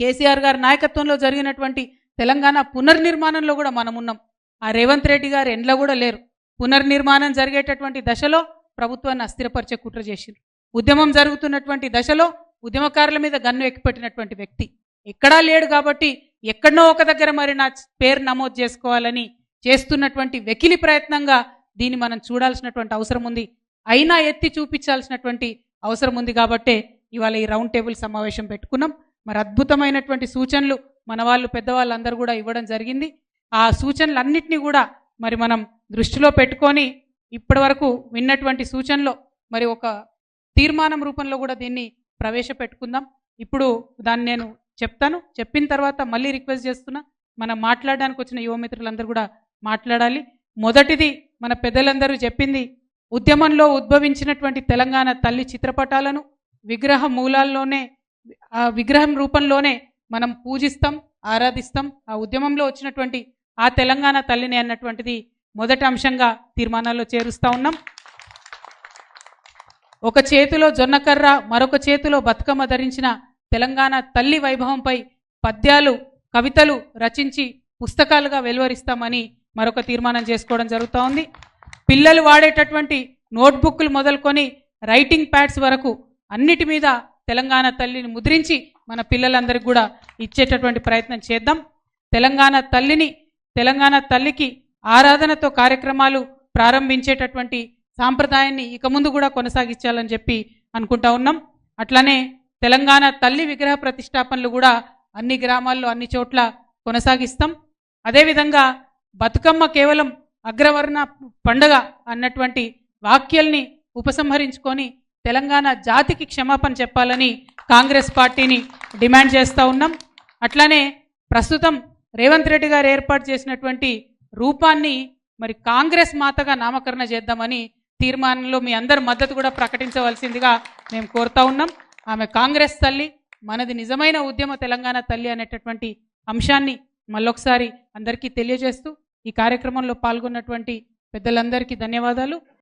కేసీఆర్ గారి నాయకత్వంలో జరిగినటువంటి తెలంగాణ పునర్నిర్మాణంలో కూడా మనం ఉన్నాం ఆ రేవంత్ రెడ్డి గారు ఎండ్లో కూడా లేరు. పునర్నిర్మాణం జరిగేటటువంటి దశలో ప్రభుత్వాన్ని అస్థిరపరిచే కుట్ర చేసిండ్రు. ఉద్యమం జరుగుతున్నటువంటి దశలో ఉద్యమకారుల మీద గన్ను ఎక్కిపెట్టినటువంటి వ్యక్తి ఎక్కడా లేడు కాబట్టి ఎక్కడనో ఒక దగ్గర మరి నా పేరు నమోదు చేసుకోవాలని చేస్తున్నటువంటి వెకిలి ప్రయత్నంగా దీన్ని మనం చూడాల్సినటువంటి అవసరం ఉంది. అయినా ఎత్తి చూపించాల్సినటువంటి అవసరం ఉంది కాబట్టే ఇవాళ ఈ రౌండ్ టేబుల్ సమావేశం పెట్టుకున్నాం. మరి అద్భుతమైనటువంటి సూచనలు మన వాళ్ళు పెద్దవాళ్ళందరూ కూడా ఇవ్వడం జరిగింది. ఆ సూచనలన్నింటినీ కూడా మరి మనం దృష్టిలో పెట్టుకొని ఇప్పటి వరకు విన్నటువంటి సూచనలో మరి ఒక తీర్మానం రూపంలో కూడా దీన్ని ప్రవేశపెట్టుకుందాం. ఇప్పుడు దాన్ని నేను చెప్తాను. చెప్పిన తర్వాత మళ్ళీ రిక్వెస్ట్ చేస్తున్నా. మనం మాట్లాడడానికి వచ్చిన యువమిత్రులందరూ కూడా మాట్లాడాలి. మొదటిది మన పెద్దలందరూ చెప్పింది ఉద్యమంలో ఉద్భవించినటువంటి తెలంగాణ తల్లి చిత్రపటాలను విగ్రహ మూలాల్లోనే ఆ విగ్రహం రూపంలోనే మనం పూజిస్తాం ఆరాధిస్తాం. ఆ ఉద్యమంలో వచ్చినటువంటి ఆ తెలంగాణ తల్లిని అన్నటువంటిది మొదటి అంశంగా తీర్మానాల్లో చేరుస్తా ఉన్నాం. ఒక చేతిలో జొన్నకర్ర మరొక చేతిలో బతుకమ్మ ధరించిన తెలంగాణ తల్లి వైభవంపై పద్యాలు కవితలు రచించి పుస్తకాలుగా వెలువరిస్తామని మరొక తీర్మానం చేసుకోవడం జరుగుతూ ఉంది. పిల్లలు వాడేటటువంటి నోట్బుక్లు మొదలుకొని రైటింగ్ ప్యాడ్స్ వరకు అన్నిటి మీద తెలంగాణ తల్లిని ముద్రించి మన పిల్లలందరికీ కూడా ఇచ్చేటటువంటి ప్రయత్నం చేద్దాం. తెలంగాణ తల్లిని తెలంగాణ తల్లికి ఆరాధనతో కార్యక్రమాలు ప్రారంభించేటటువంటి సాంప్రదాయాన్ని ఇక ముందు కూడా కొనసాగించాలని చెప్పి అనుకుంటా ఉన్నాం. అట్లానే తెలంగాణ తల్లి విగ్రహ ప్రతిష్టాపనలు కూడా అన్ని గ్రామాల్లో అన్ని చోట్ల కొనసాగిస్తాం. అదేవిధంగా బతుకమ్మ కేవలం అగ్రవర్ణ పండగ అన్నటువంటి వాక్యల్ని ఉపసంహరించుకొని తెలంగాణ జాతికి క్షమాపణ చెప్పాలని కాంగ్రెస్ పార్టీని డిమాండ్ చేస్తూ ఉన్నాం. అట్లానే ప్రస్తుతం రేవంత్ రెడ్డి గారు ఏర్పాటు చేసినటువంటి రూపాన్ని మరి కాంగ్రెస్ మాతగా నామకరణ చేద్దామని తీర్మానంలో మీ అందరి మద్దతు కూడా ప్రకటించవలసిందిగా మేము కోరుతా ఉన్నాం. ఆమె కాంగ్రెస్ తల్లి మనది నిజమైన ఉద్యమ తెలంగాణ తల్లి అనేటటువంటి అంశాన్ని మళ్ళొకసారి అందరికీ తెలియజేస్తూ ఈ కార్యక్రమంలో పాల్గొన్నటువంటి పెద్దలందరికీ ధన్యవాదాలు.